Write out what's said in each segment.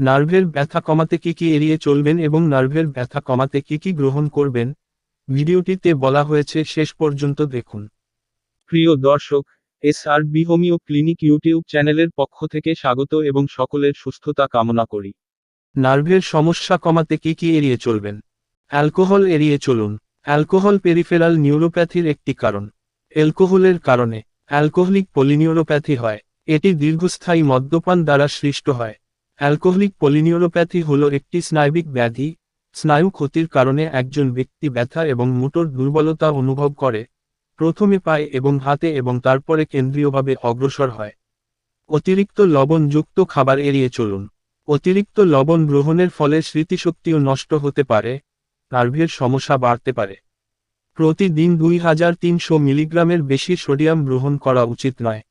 নার্ভের ব্যথা কমাতে কি কি এড়িয়ে চলবেন এবং নার্ভের ব্যথা কমাতে কি কি গ্রহণ করবেন, ভিডিওটিতে বলা হয়েছে শেষ পর্যন্ত দেখুন। প্রিয় দর্শক S R B homeo clinic YouTube চ্যানেলের পক্ষ থেকে স্বাগত এবং সকলের সুস্থতা কামনা করি। নার্ভের সমস্যা কমাতে কি কি এড়িয়ে চলবেন? অ্যালকোহল এড়িয়ে চলুন। অ্যালকোহল পেরিফেরাল নিউরোপ্যাথির একটি কারণ। অ্যালকোহলের কারণে অ্যালকোহলিক পলিনিউরোপ্যাথি হয়। এটি দীর্ঘস্থায়ী মদ্যপান দ্বারা সৃষ্ট হয়। অ্যালকোহলিক পলিনিউরোপ্যাথি হল একটি স্নায়বিক ব্যাধি, স্নায়ু ক্ষতির কারণে একজন ব্যক্তি ব্যথা এবং মোটর দুর্বলতা অনুভব করে, প্রথমে পায়ে এবং হাতে এবং তারপরে কেন্দ্রীয়ভাবে অগ্রসর হয়। অতিরিক্ত লবণযুক্ত খাবার এড়িয়ে চলুন। অতিরিক্ত লবণ গ্রহণের ফলে স্মৃতিশক্তিও নষ্ট হতে পারে, নার্ভের সমস্যা বাড়তে পারে। প্রতিদিন দুই হাজার তিনশো মিলিগ্রামের বেশি সোডিয়াম গ্রহণ করা উচিত নয়।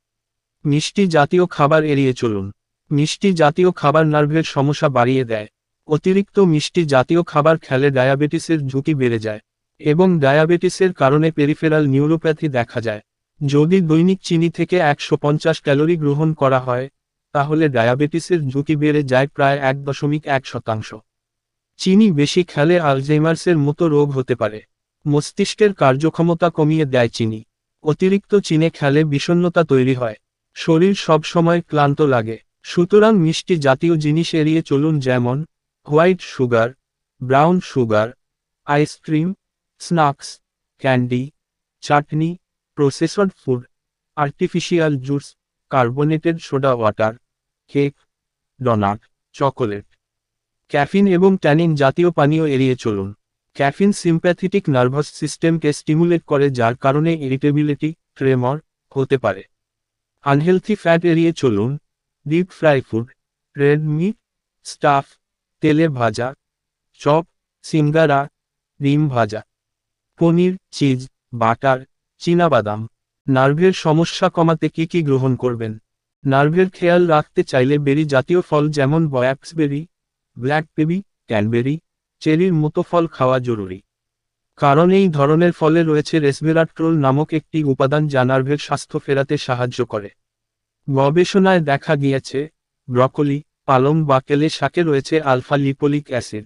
মিষ্টি জাতীয় খাবার এড়িয়ে চলুন। মিষ্টি জাতীয় খাবার নার্ভের সমস্যা বাড়িয়ে দেয়। অতিরিক্ত মিষ্টি জাতীয় খাবার খেলে ডায়াবেটিসের ঝুঁকি বেড়ে যায় এবং ডায়াবেটিসের কারণে পেরিফেরাল নিউরোপ্যাথি দেখা যায়। যদি দৈনিক চিনি থেকে একশো পঞ্চাশ ক্যালোরি গ্রহণ করা হয়, তাহলে ডায়াবেটিসের ঝুঁকি বেড়ে যায় প্রায় এক দশমিক এক শতাংশ। চিনি বেশি খেলে আলজেমার্সের মতো রোগ হতে পারে। মস্তিষ্কের কার্যক্ষমতা কমিয়ে দেয় চিনি। অতিরিক্ত চিনে খেলে বিষণ্নতা তৈরি হয়। শরীর সব সময় ক্লান্ত লাগে। সুতরাং মিষ্টি জাতীয় জিনিস এড়িয়ে চলুন, যেমন white sugar, brown sugar ice cream snacks, candy, chutney, processed food, artificial juice, carbonated soda water, cake, donut, chocolate, caffeine এবং ট্যানিন জাতীয় পানীয় এড়িয়ে চলুন। ক্যাফিন সিম্প্যাথেটিক নার্ভাস সিস্টেমকে স্টিমুলেট করে, যার কারণে ইরিটেবিলিটি, ট্রেমর হতে পারে। আনহেলথি ফ্যাট এড়িয়ে চলুন। Deep fry food red meat stuff তেলে ভাজা, চপ, সিঙ্গারা, ডিম ভাজা, পনির, চিজ, বাটার, চীনাবাদাম। নার্ভের সমস্যা কমাতে কি কি গ্রহণ করবেন? নার্ভের খেয়াল রাখতে চাইলে বেরি জাতীয় ফল যেমন বয়াক্সবেরি, ব্ল্যাকবেরি, ক্যানবেরি, চেরির মতো ফল খাওয়া জরুরি। কারণ এই ধরনের ফলে রয়েছে রেসভেরাট্রোল নামক একটি উপাদান যা নার্ভের স্বাস্থ্য ফেরাতে সাহায্য করে। গবেষণায় দেখা গিয়েছে, ব্রকলি, পালং বা কেলে শাকে রয়েছে আলফা লিপোলিক অ্যাসিড।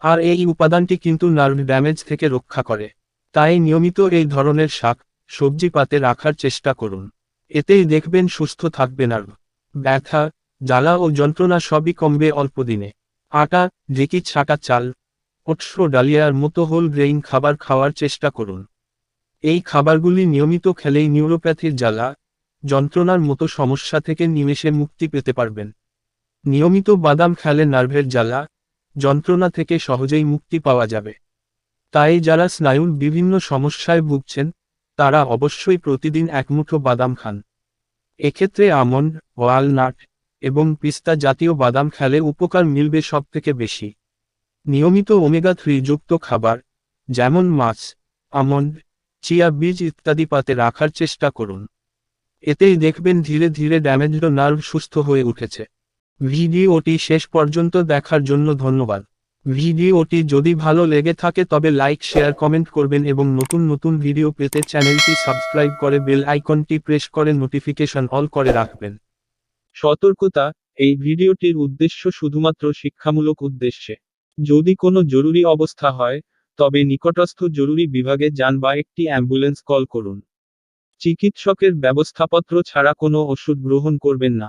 আর এই উপাদানটি কিন্তু নার্ভ ড্যামেজ থেকে রক্ষা করে। তাই নিয়মিত এই ধরনের শাক, সবজি পাতে রাখার চেষ্টা করুন। এতেই দেখবেন সুস্থ থাকবে নার্ভ। ব্যথা, জ্বালা ও যন্ত্রণা সবই কমবে অল্প দিনে। আটা, ঢেকি ছাকা চাল, ওটস ডালিয়ার মতো হোল গ্রেইন খাবার খাওয়ার চেষ্টা করুন। এই খাবারগুলি নিয়মিত খেলেই নিউরোপ্যাথির জ্বালা যন্ত্রণার মতো সমস্যা থেকে নিমেষে মুক্তি পেতে পারবেন। নিয়মিত বাদাম খেলে নার্ভের জ্বালা, যন্ত্রণা থেকে সহজেই মুক্তি পাওয়া যাবে। তাই যারা স্নায়ুর বিভিন্ন সমস্যায় ভুগছেন, তারা অবশ্যই প্রতিদিন এক মুঠো বাদাম খান। এক্ষেত্রে আমন্ড, ওয়ালনাট এবং পিস্তা জাতীয় বাদাম খেলে উপকার মিলবে সবথেকে বেশি। নিয়মিত ওমেগা থ্রি যুক্ত খাবার, যেমন মাছ, আমন্ড, চিয়া বীজ ইত্যাদি পাতে রাখার চেষ্টা করুন। এতেই দেখবেন ধীরে ধীরে ড্যামেজড নার্ভ সুস্থ হয়ে উঠেছে। ভিডিওটি শেষ পর্যন্ত দেখার জন্য ধন্যবাদ। ভিডিওটি যদি ভালো লেগে থাকে তবে লাইক শেয়ার কমেন্ট করবেন এবং নতুন নতুন ভিডিও পেতে চ্যানেলটি সাবস্ক্রাইব করে বেল আইকনটি প্রেস করে নোটিফিকেশন অল করে রাখবেন। সতর্কতা, এই ভিডিওটির উদ্দেশ্য শুধুমাত্র শিক্ষামূলক উদ্দেশ্যে। যদি কোনো জরুরি অবস্থা হয়, তবে নিকটস্থ জরুরি বিভাগে যান বা একটি অ্যাম্বুলেন্স কল করুন। চিকিৎসকের ব্যবস্থাপত্র ছাড়া কোনো ওষুধ গ্রহণ করবেন না।